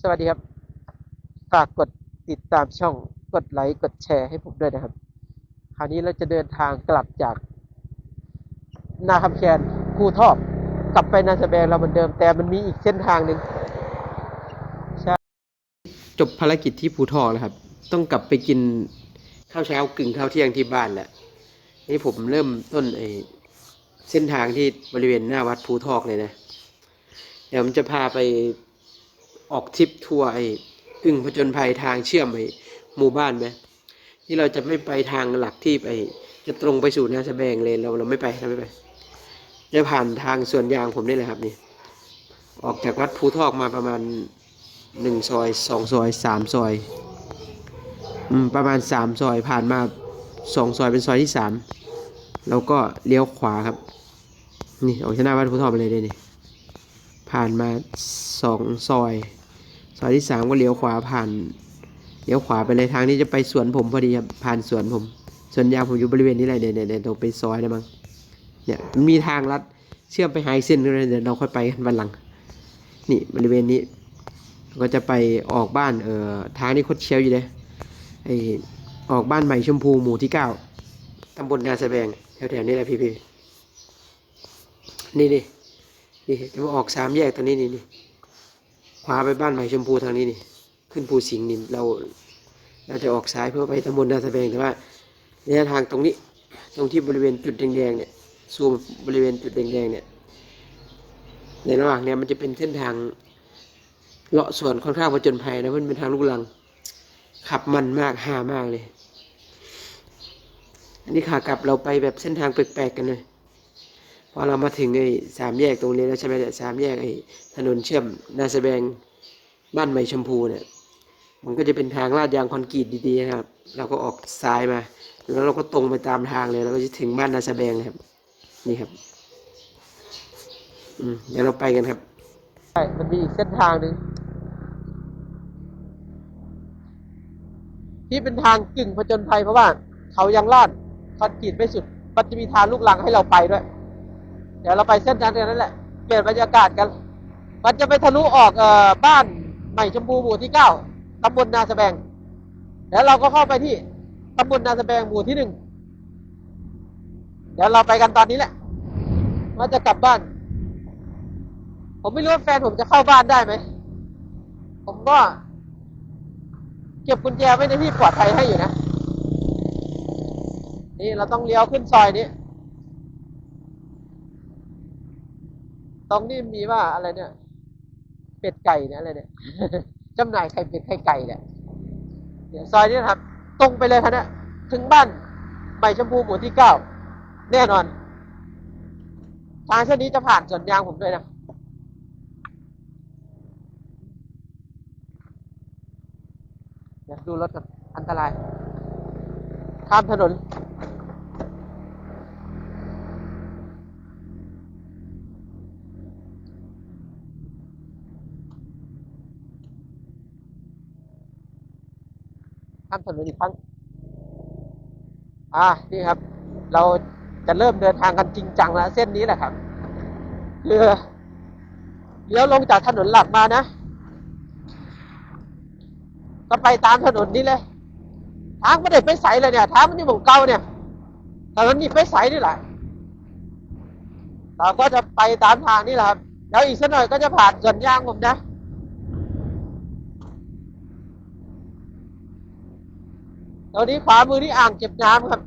สวัสดีครับ ฝากกดติดตามช่องกดไลค์กดแชร์ให้ผมด้วยนะครับ คราวนี้เราจะเดินทางกลับจาก นาคำแคนภูทอกกลับไปนาสแบงเราเหมือนเดิมแต่มันมีอีกเส้นทางหนึ่งจบภารกิจที่ภูทอกแล้วครับ ต้องกลับไปกินข้าวเช้ากึ่งข้าวเที่ยงที่บ้านแหละนี่ผมเริ่มต้นไอเส้นทางที่บริเวณหน้าวัดภูทอกเลยนะเดี๋ยวผมจะพาไป ออกทริปทัวร์ไอ้กึ่งผจญภัยทางเชื่อมไอ้หมู่บ้านไหมที่เราจะไม่ไปทางหลักที่ไปจะตรงไปสู่นาสแบงเลยเราเราไม่ไปเราไม่ไปจะผ่านทางสวนยางผมนี่แหละครับนี่ออกจากวัดภูทอกมาประมาณหนึ่งซอยสองซอยสามซอยอืมประมาณสามซอยผ่านมาสองซอยเป็นซอยที่สามแล้วก็เลี้ยวขวาครับ นี่ออกจากหน้าวัดภูทอกไปเลยเลยนี่ผ่านมาสองซอย ซอยที่สามก็เลี้ยวขวาผ่านเลี้ยวขวาไปเลยทางนี้จะไปสวนผมพอดีครับผ่านสวนผมสวนยางผมอยู่บริเวณนี้แหละเนี่ยเนี่ยเนี่ยตรงไปซอยนะมั้งเนี่ยมันมีทางลัดเชื่อมไปหาอีกเส้นเลยเดี๋ยวเราค่อยไปกันวันหลัง นี่บริเวณนี้ ก็จะไปออกบ้านเอ่อทางนี้คดเชียวอยู่เลยไอออกบ้านใหม่ชมพูหมู่ที่เก้าตำบลนาสะแบงแถวๆนี้แหละพี่พี่นี่นี่นี่จะมาออกสามแยกตรงนี้นี่นี่ ขวาไปบ้านใหม่ชมพูทางนี้นี่ ขึ้นภูสิงห์นี่เราเราจะออกซ้ายเพื่อไปตำบลนาสะแบงแต่ว่าระยะทางตรงนี้ตรงที่บริเวณจุดแดงๆเนี่ยซูมบริเวณจุดแดงๆเนี่ยในระหว่างเนี่ยมันจะเป็นเส้นทางเลาะสวนค่อนข้างผจญภัยนะมันเป็นทางลูกลัง ขับมันมากห่ามากเลย อันนี้ขากลับเราไปแบบเส้นทางแปลกๆกันเลย พอเรามาถึงไอ้สามแยกตรงนี้แล้วใช่ไหมเนี่ยสามแยกไอ้ถนนเชื่อมนาสแบงบ้านใหม่ชมพูเนี่ย มันก็จะเป็นทางลาดยางคอนกรีตดีๆนะครับ เราก็ออกซ้ายมา แล้วเราก็ตรงไปตามทางเลย แล้วก็จะถึงบ้านนาสแบงครับ นี่ครับ อืมเดี๋ยวเราไปกันครับใช่มันมีอีกเส้นทางหนึ่งที่เป็นทางกึ่งผจญภัยเพราะว่า เขายังลาดคอนกรีตไม่สุด มันจะมีทางลูกลังให้เราไปด้วย เดี๋ยวเราไปเส้นทางนั้นแหละ เปลี่ยนบรรยากาศกัน มันจะไปทะลุออกเอ่อบ้านใหม่ชมพูหมู่ที่เก้าตำบลนาสแบง แล้วเราก็เข้าไปที่ตำบลนาสแบงหมู่ที่หนึ่ง เดี๋ยวเราไปกันตอนนี้แหละ ว่าจะกลับบ้าน ผมไม่รู้ว่าแฟนผมจะเข้าบ้านได้ไหม ผมก็ เก็บกุญแจไว้ในที่ปลอดภัยให้อยู่นะ นี่เราต้องเลี้ยวขึ้นซอยนี้ ตรงนี้มีว่าอะไรเนี่ย เป็ดไก่เนี่ยอะไรเนี่ยจำหน่ายไข่เป็ดไข่ไก่เนี่ยเดี๋ยวซอยนี้ครับ ตรงไปเลยครับเนี่ยถึงบ้านใหม่ชมพูหมู่ที่เก้าแน่นอนทางเส้นนี้จะผ่านสวนยางผมด้วยนะเดี๋ยวดูรถกันอันตราย ข้ามถนน ข้ามถนนอีกครั้ง อ่านี่ครับ เราจะเริ่มเดินทางกันจริงจังแล้วเส้นนี้แหละครับคือเลี้ยวลงจากถนนหลักมานะ ก็ไปตามถนนนี้เลย ทางไม่ได้ไปใสเลยเนี่ย ทางมันอยู่หมู่เก่าเนี่ยถนนนี้ไปใสนี่แหละ เราก็จะไปตามทางนี่แหละครับ แล้วอีกสักหน่อยก็จะผ่านสวนยางผมนะ ตอนนี้ขวามือนี่อ่างเก็บน้ำครับ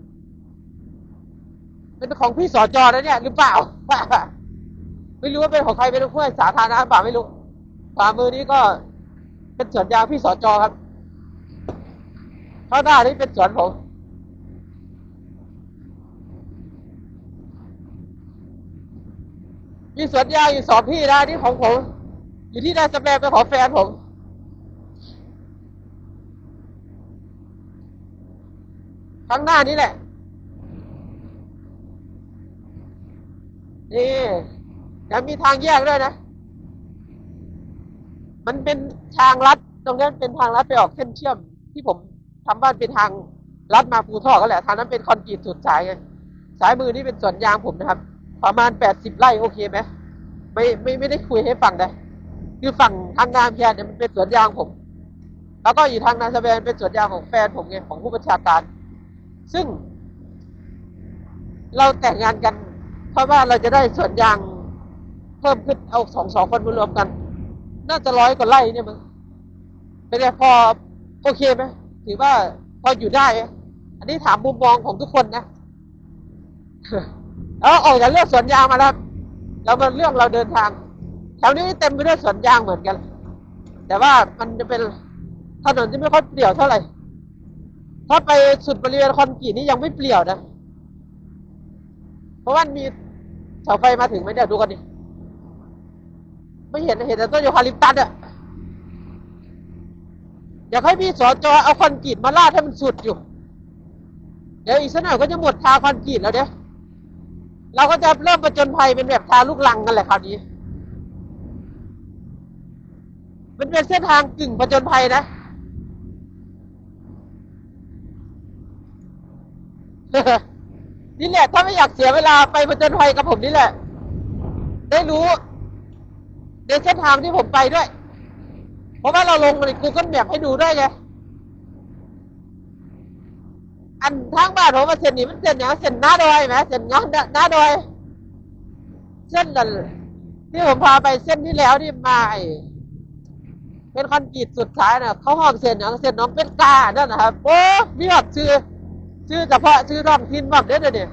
เป็นของพี่สอจอนะเนี่ยหรือเปล่า ไม่รู้ว่าเป็นของใครเป็นเพื่อนสาธารณะเปล่าไม่รู้ ขวามือนี้ก็เป็นสวนยางพี่สอจอครับข้างหน้านี่เป็นสวนผมมีสวนยางอยู่สองที่นะนี่ของผม อยู่ที่นาสแบงเป็นของแฟนผม ข้างหน้านี้แหละ นี่แล้วมีทางแยกด้วยนะ มันเป็นทางลัด ตรงนั้นเป็นทางลัดไปออกเส้นเชื่อม ที่ผมทำบ้านเป็นทางลัดมาภูทอก็แหละ ทางนั้นเป็นคอนกรีตสุดสายไง สายมือนี่เป็นสวนยางผมนะครับ ประมาณแปดสิบไร่โอเคไหมไม่ไม่ไม่ได้คุยให้ฟังนะคือฝั่งทางนาเพียเนี่ยมันเป็นสวนยางผม แล้วก็อยู่ทางนาสะแบนเป็นสวนยางของแฟนผมไงของผู้บัญชาการ ซึ่ง เราแต่งงานกัน เพราะว่าเราจะได้สวนยางเพิ่มขึ้นเอาสองสองคนมารวมกัน น่าจะร้อยกว่าไร่เนี่ยมั้งเป็นไงพอโอเคไหมถือว่าพออยู่ได้ อันนี้ถามมุมมองของทุกคนนะแล้วออกจากเรื่องสวนยางมาแล้วแล้วมันเรื่องเราเดินทางแถวนี้เต็มไปด้วยสวนยางเหมือนกัน แต่ว่ามันจะเป็นถนนที่ไม่ค่อยเปลี่ยวเท่าไหร่ ถ้าไปสุดบริเวณคอนกรีตนี่ยังไม่เปลี่ยวนะ เพราะว่ามีเสาไฟมาถึงไหมเนี่ยดูกันดิ ไม่เห็นเห็นแต่ต้นยูคาลิปตัสอะอยากให้มีสอจอเอาคอนกรีตมาลาดให้มันสุดอยู่ เดี๋ยวอีกสักหน่อยก็จะหมดทาคอนกรีตแล้วเดี๋ยวเราก็จะเริ่มประจนภัยเป็นแบบทาลูกลังกันแหละคราวนี้ มันเป็นเส้นทางกึ่งประจนภัยนะ นี่แหละถ้าไม่อยากเสียเวลาไปประจนภัยกับผมนี่แหละ ได้รู้ ในเส้นทางที่ผมไปด้วย เพราะว่าเราลงใน Google Map ให้ดูด้วยไง อันทางบ้านผมมาเส้นนี้มันเส้นอย่างเส้นหน้าดอยไหมเส้นงอนหน้าดอย เส้นนั่นที่ผมพาไปเส้นที่แล้วที่มาเป็นคอนกรีตสุดท้ายนะเขาห้องเส้นอย่างเส้นน้องเป็นกานั่นนะครับโอ้มีแบบชื่อ ชื่อเฉพาะชื่อท้องถิ่นบ้างเด้อเดี๋ย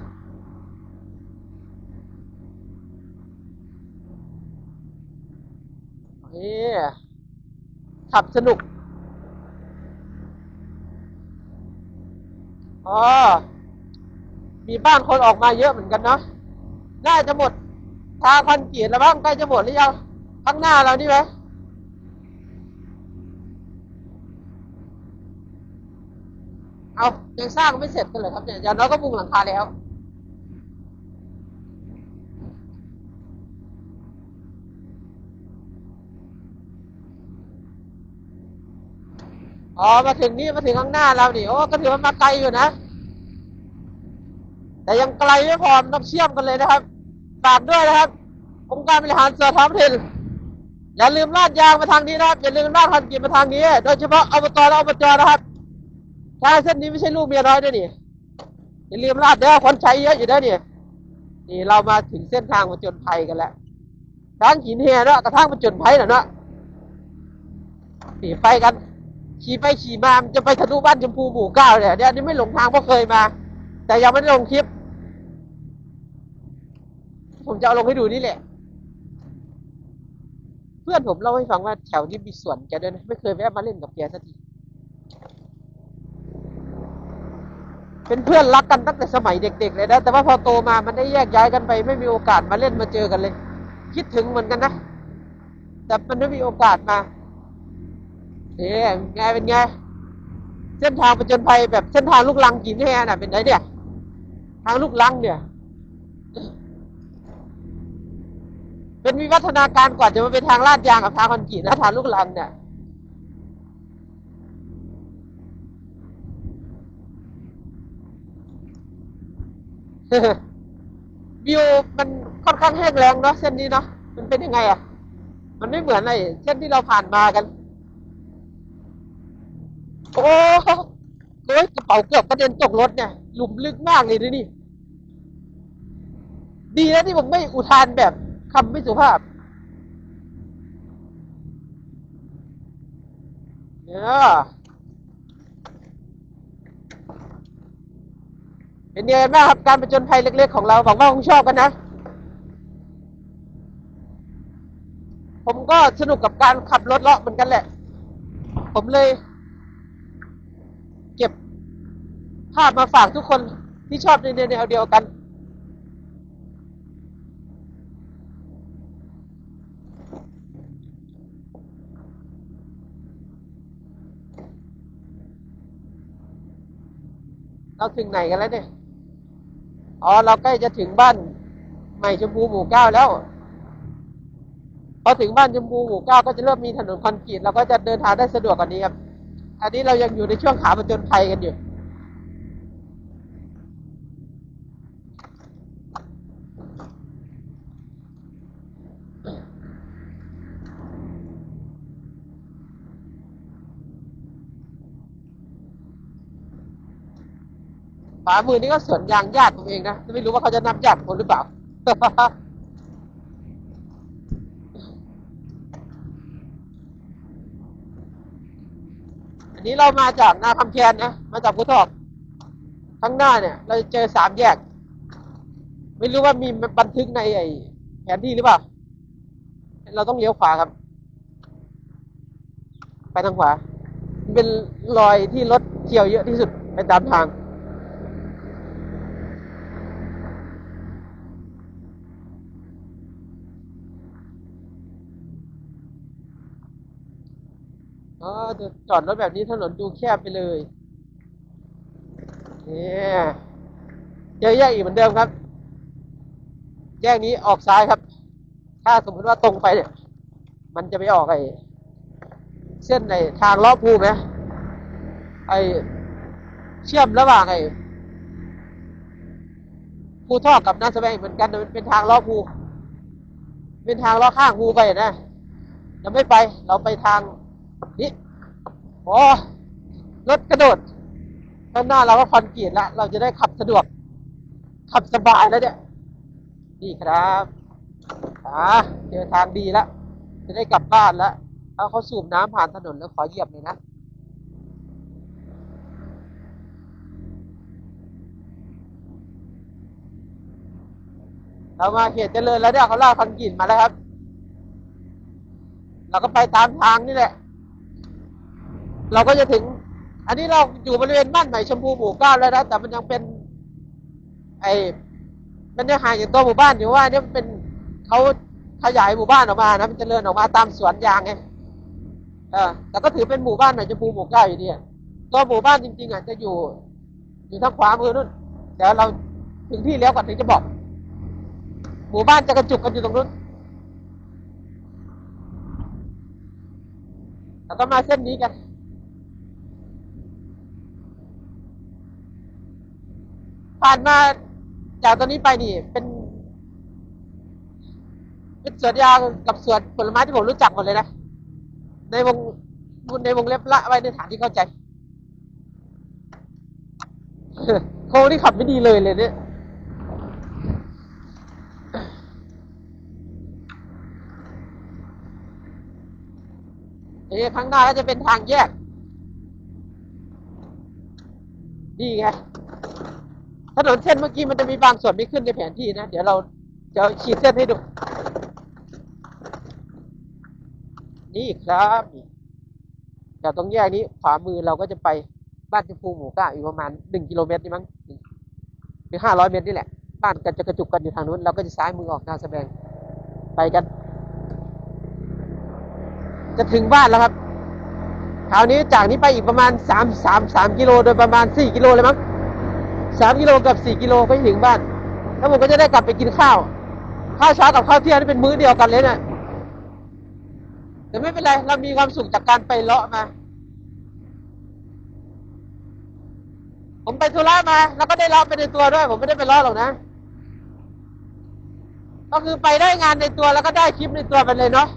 นี่ขับสนุกอ๋อมีบ้านคนออกมาเยอะเหมือนกันเนาะน่าจะหมดทางคอนกรีตแล้วบ้างใกล้จะหมดหรือยังข้างหน้าเรานี่ไหม เอายังสร้างไม่เสร็จกันเลยครับเนี่ยอย่างน้อยก็มุงหลังคาแล้ว อ๋อมาถึงนี่มาถึงข้างหน้าเราดิโอ้ก็ถือว่ามาไกลอยู่นะ แต่ยังไกลไม่พอต้องเชื่อมกันเลยนะครับฝากด้วยนะครับ องค์การบริหารส่วนท้องถิ่นอย่าลืมลาดยางมาทางนี้นะครับอย่าลืมลาดคอนกรีตมาทางนี้ โดยเฉพาะอบตและอบจนะครับ ทางเส้นนี้ไม่ใช่ลูกเมียน้อยด้วยนี่อย่าลืมลาดเด้อคนใช้เยอะอยู่เด้อนี่นี่เรามาถึงเส้นทางมาจนภัยกันแล้วทางหินเฮเนาะกระทั่งมาจนภัยน่ะเนาะนี่ไปกัน ขี่ไปขี่มามจะไปทะลุบ้านชมพูหมู่เก้าเนี่ยเดี๋ยนนี้ไม่หลงทางเพราะเคยมา แต่ยังไม่ได้ลงคลิป ผมจะเอาลงให้ดูนี่แหละ เพื่อนผมเล่าให้ฟังว่าแถวนี้มีสวนแกด้วยนะไม่เคยแวะมาเล่นกับแกสักที เป็นเพื่อนรักกันตั้งแต่สมัยเด็ก ๆ เลยนะ แต่ว่าพอโตมามันได้แยกย้ายกันไป ไม่มีโอกาสมาเล่นมาเจอกันเลย คิดถึงเหมือนกันนะ แต่มันไม่มีโอกาสมาเอ๊ะไงเป็นไง เส้นทางประจนภัยแบบเส้นทางลูกลังกินแห่น่ะ เป็นไงเนี่ย ทางลูกลังเนี่ย เป็นวิวัฒนาการกว่าจะมาเป็นทางลาดยางกับทางคอนกรีตนะทางลูกลังเนี่ย วิวมันค่อนข้างแห้งแรงเนาะเส้นนี้เนาะมันเป็นยังไงอะ มันไม่เหมือนไอ้เส้นที่เราผ่านมากัน โอ้โหเฮ้ยกระเป๋าเกือบกระเด็นตกรถเนี่ยหลุมลึกมากเลยดูนี่ ดีนะที่ผมไม่อุทานแบบคำไม่สุภาพเนี่ย เป็นยังไงบ้างครับการประจนภัยเล็ก ๆ ของเราหวังว่าคงชอบกันนะ ผมก็สนุกกับการขับรถเลาะเหมือนกันแหละ ผมเลย เก็บภาพมาฝากทุกคนที่ชอบในแนวเดียวกันเราถึงไหนกันแล้วเนี่ย อ๋อ เราใกล้จะถึงบ้านใหม่ชมพูหมู่เก้าแล้ว พอถึงบ้านชมพูหมู่เก้าก็จะเริ่มมีถนนคอนกรีตเราก็จะเดินทางได้สะดวกกว่านี้ครับ อันนี้เรายังอยู่ในช่วงขาประจนภัยกันอยู่ น ขวามือนี่ก็สวนยางญาติผมเองนะไม่รู้ว่าเขาจะนับญาติผมหรือเปล่าอันนี้เรามาจากนาคำแคนนะมาจากพุทอกข้างหน้าเนี่ย เราจะเจอสามแยก ไม่รู้ว่ามีบันทึกในไอ้แผนที่หรือเปล่า เราต้องเลี้ยวขวาครับ ไปทางขวา เป็นรอยที่รถเที่ยวเยอะที่สุดไปตามทาง อ๋อจอดรถแบบนี้ถนนดูแคบไปเลยเนี่ยเจอแยกอีกเหมือนเดิมครับ แยกนี้ออกซ้ายครับ ถ้าสมมติว่าตรงไปเนี่ย มันจะไปออกไอ้เส้นในทางล้อภูไหมไอ้เชื่อมระหว่างไอ้ภูทอกกับนาสแบงเหมือนกันแต่มันเป็นทางล้อภูเป็นทางล้อข้างภูไปนะเราไม่ไป เราไปทางนี้ โอ้รถกระโดดข้างหน้าเราก็คอนกรีตแล้ว เราจะได้ขับสะดวก ขับสบายแล้วเนี่ยนี่ครับอ่าเจอทางดีแล้ว จะได้กลับบ้านแล้วเอาเขาสูบน้ำผ่านถนนแล้วขอเหยียบเลยนะเรามาเขตเจริญแล้วเนี่ยเขาลากคอนกรีตมาแล้วครับ เราก็ไปตามทางนี่แหละ เราก็จะถึง อันนี้เราอยู่บริเวณบ้านใหม่ชมพูหมู่เก้าแล้วนะแต่มันยังเป็น ไอ้มันยังห่างจากตัวหมู่บ้านอยู่ว่าเนี่ยมันเป็นเขาขยายหมู่บ้านออกมานะมันจเจริญออกมาตามสวนยางไงเออแต่ก็ถือเป็นหมู่บ้านใหม่ชมพูหมู่เก้าอยู่ดีตัวหมู่บ้านจริงๆอะจะอยู่ อยู่ทางขวามือนู่นเดี๋ยวเราถึงที่แล้วก่อนถึงจะบอก หมู่บ้านจะกระจุกกันอยู่ตรงนู้นแล้วก็มาเส้นนี้กัน ผ่านมาจากตรงนี้ไปนี่ เป็นเป็นสวนยางกับสวนผลไม้ที่ผมรู้จักหมดเลยนะ ในวงในวงเล็บละไว้ในฐานที่เข้าใจโค้งนี่ขับไม่ดีเลยเลยเนี่ยเอ๊ะข้างหน้าก็จะเป็นทางแยก นี่ไง ถนนเส้นเมื่อกี้มันจะมีบางส่วนไม่ขึ้นในแผนที่นะ เดี๋ยวเราจะขีดเส้นให้ดู นี่ครับจากตรงแยกนี้ขวามือเราก็จะไปบ้านชมพูหมู่ก้าอีกประมาณหนึ่งกิโลเมตรนี่มั้งหรือห้าร้อยเมตรนี่แหละ บ้านกันจะกระจุกกันอยู่ทางนู้น เราก็จะซ้ายมือออกหน้าแสดงไปกัน จะถึงบ้านแล้วครับคราวนี้จากนี้ไปอีกประมาณสามสามสามกิโลโดยประมาณสี่กิโลเลยมั้ง สามกิโลกับสี่กิโลก็จะถึงบ้าน แล้วผมก็จะได้กลับไปกินข้าว ข้าวเช้ากับข้าวเที่ยงนี่เป็นมื้อเดียวกันเลยนะแต่ไม่เป็นไร เรามีความสุขจากการไปเลาะมา ผมไปธุระมา แล้วก็ได้เลาะไปในตัวด้วย ผมไม่ได้ไปเลาะหรอกนะ ก็คือไปได้งานในตัวแล้วก็ได้คลิปในตัวไปเลยเนาะ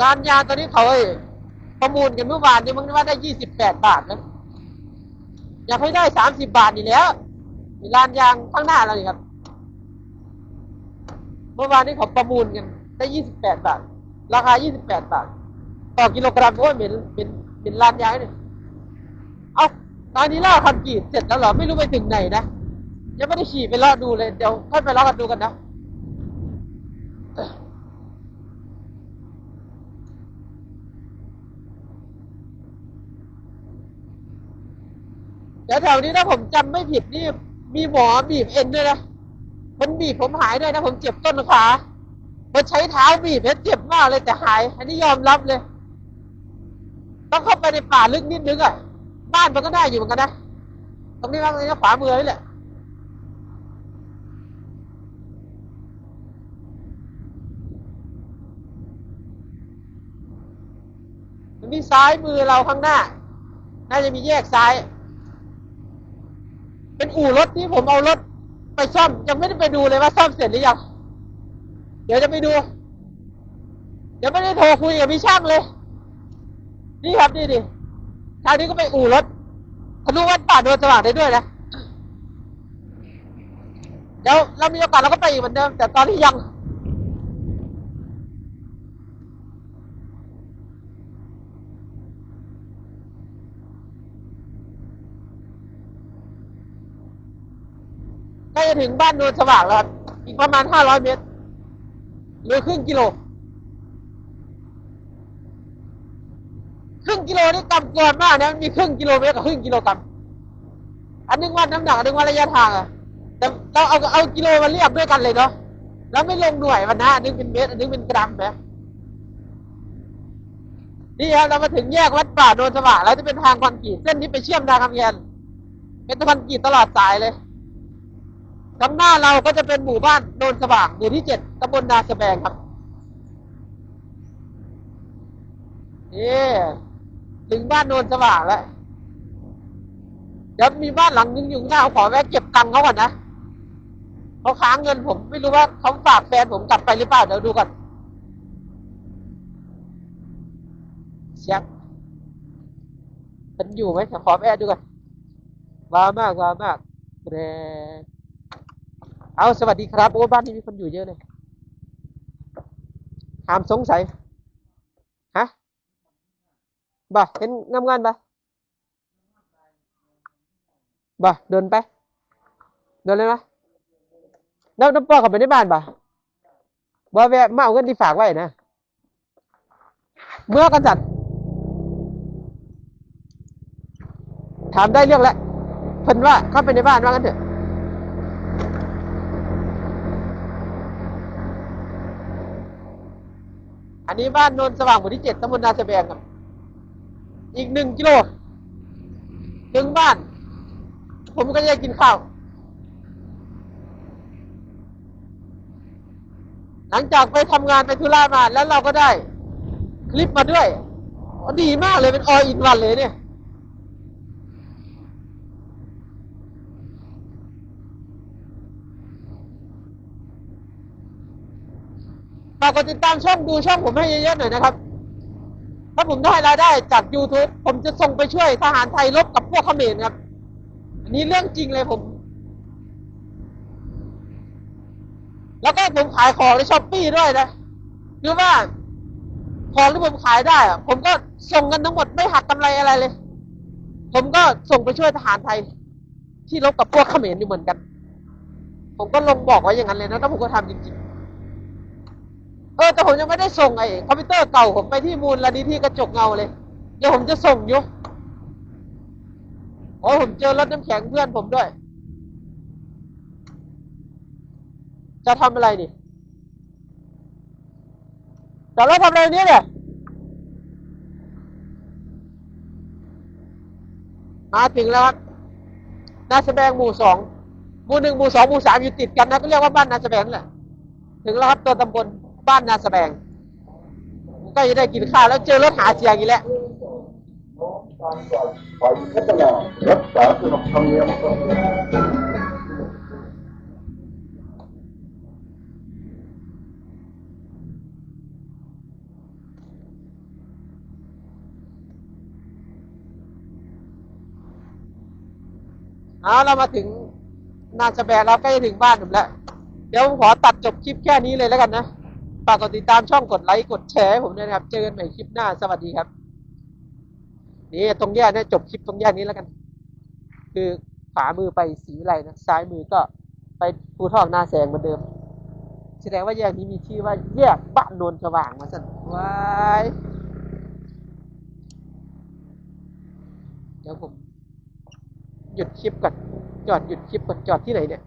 ร้านยาตอนนี้เขาประมูลกันเมื่อวานนี้มันว่าได้ยี่สิบแปดบาทนะอยากให้ได้สามสิบบาทนี่แล้วมีร้านยางข้างหน้าเรานี่ครับ เมื่อวานนี้เขาประมูลกันได้ยี่สิบแปดบาท ราคายี่สิบแปดบาท ต่อกิโลกรัมโอ้ยเป็นเป็นเป็นร้านยางเนี่ยเอาตอนนี้ล่าคอนกรีตเสร็จแล้วเหรอไม่รู้ไปถึงไหนนะยังไม่ได้ขี่ไปเลาะดูเลย เดี๋ยวค่อยไปเลาะกันดูกันนะ เดี๋ยวแถวนี้ถ้าผมจำไม่ผิดนี่ มีหมอบีบเอ็นด้วยนะ มันบีบผมหายด้วยนะ ผมเจ็บต้นขามันใช้เท้าบีบแล้เจ็บมากเลยแต่หาย อันนี้ยอมรับเลย ต้องเข้าไปในป่าลึกนิดนึงอะ บ้านมันก็ได้อยู่เหมือนกันนะ ตรงนี้ว่าตรงนี้ขวามือนี่แหละมันมีซ้ายมือเราข้างหน้า น่าจะมีแยกซ้าย เป็นอู่รถที่ผมเอารถไปซ่อม ยังไม่ได้ไปดูเลยว่าซ่อมเสร็จหรือยัง เดี๋ยวจะไปดู เดี๋ยวไม่ได้โทรคุยกับพี่ช่างเลย นี่ครับนี่ดิทางนี้ก็ไปอู่รถทะลุวัดป่าโดนสว่างได้ด้วยนะ เดี๋ยวเรามีโอกาสเราก็ไปอีกเหมือนเดิม แต่ตอนนี้ยัง ใกล้จะ ถึงบ้านโนนสว่างแล้วครับอีกประมาณห้าร้อยเมตร หรือครึ่งกิโล ครึ่งกิโลนี่กำเกินมากนะมีครึ่งกิโลเมตรกับครึ่งกิโลกรัมอันนึงว่าน้ำหนักอันนึงว่าระยะทางอะแต่เราเอาเอากิโลมาเรียบด้วยกันเลยเนาะแล้วไม่ลงหน่วยมันนะอันนึงเป็นเมตร อันนึงเป็นกรัมนะนี่ครับเรามาถึงแยกวัดป่าโนนสว่างแล้วจะเป็นทางคอนกรีตเส้นนี้ไปเชื่อมดาวคำแยนเป็นคอนกรีตตลอดสายเลย ข้างหน้าเราก็จะเป็นหมู่บ้านโนนสว่างหมู่ที่เจ็ดตำบลนาสแบงครับนี่ถึงบ้านโนนสว่างแล้วเดี๋ยวมีบ้านหลังนึงอยู่ข้างหน้าขอแวะเก็บตังค์เขาก่อนนะเขาค้างเงินผมไม่รู้ว่าเขาฝากแฟนผมกลับไปหรือเปล่าเดี๋ยวดูก่อนเช็คมันอยู่ไหมขอแวะดูก่อนว้ามากว้ามากแร เอาสวัสดีครับโอ้บ้านนี้มีคนอยู่เยอะเลยถามสงสัยฮะบ่เห็นงามงานบ่บ่เดินไปเดินเลยนะแล้วน้ำปอเข้าไปในบ้านบ่บ่แวะมาเอาเงินที่ฝากไว้นะเมื่อกันจัดถามได้เรื่องแล้วเพิ่นว่าเข้าไปในบ้านว่ากันเถอะ อันนี้บ้านโนนสว่างหมู่ที่เจ็ดตำบลนาสแบงครับ อีกหนึ่งกิโลถึงบ้าน ผมก็จะกินข้าว หลังจากไปทำงานไปธุระมาแล้วเราก็ได้ คลิปมาด้วยดีมากเลยเป็นออินวันเลยเนี่ย ฝากกดติดตามช่องดูช่องผมให้เยอะๆหน่อยนะครับ ถ้าผมได้รายได้จาก YouTube ผมจะส่งไปช่วยทหารไทยรบกับพวกเขมรครับ อันนี้เรื่องจริงเลยผม แล้วก็ผมขายของในช้อปปี้ด้วยนะคือว่าของที่ผมขายได้ผมก็ส่งกันทั้งหมดไม่หักกำไรอะไรเลย ผมก็ส่งไปช่วยทหารไทย ที่รบกับพวกเขมรอยู่เหมือนกัน ผมก็ลงบอกไว้อย่างนั้นเลยนะแล้วผมก็ทำจริงๆ เออแต่ผมยังไม่ได้ส่งไอ้คอมพิวเตอร์เก่าผมไปที่มูลนิธิกระจกเงาเลย เดี๋ยวผมจะส่งอยู่โอ้ผมเจอรถน้ำแข็งเพื่อนผมด้วย จะทำอะไรนี่จะรถทำอะไรนี่ยเนี่ยมาถึงแล้วครับนาสแบงหมู่สองหมู่หนึ่งหมู่สองหมู่สามอยู่ติดกันนะก็เรียกว่าบ้านนาสแบงแหละถึงแล้วครับตัวตำบล บ้านนาสแบงก็จะได้กินข้าวแล้วเจอรถหาเสียงอีกแล้วการปพัฒนารักษาขนบธรรมเนียมเอาเรามาถึงนาสแบงแล้วใกล้จะถึงบ้านผมแล้ว เดี๋ยวผมขอตัดจบคลิปแค่นี้เลยแล้วกันนะ ฝากกดติดตามช่องกดไลค์กดแชร์ให้ผมด้วยนะครับ เจอกันใหม่คลิปหน้าสวัสดีครับ นี่ตรงแยกเนี่ยจบคลิปตรงแยกนี้แล้วกัน คือขวามือไปสีวิไลนะซ้ายมือก็ไปภูทอกหน้าแสงเหมือนเดิม แสดงว่าแยกนี้มีชื่อว่าแยกบ้านโนสว่างมาสั่นว้ายเดี๋ยวผมหยุดคลิปก่อนจอดหยุดคลิปก่อนจอดที่ไหนเนี่ย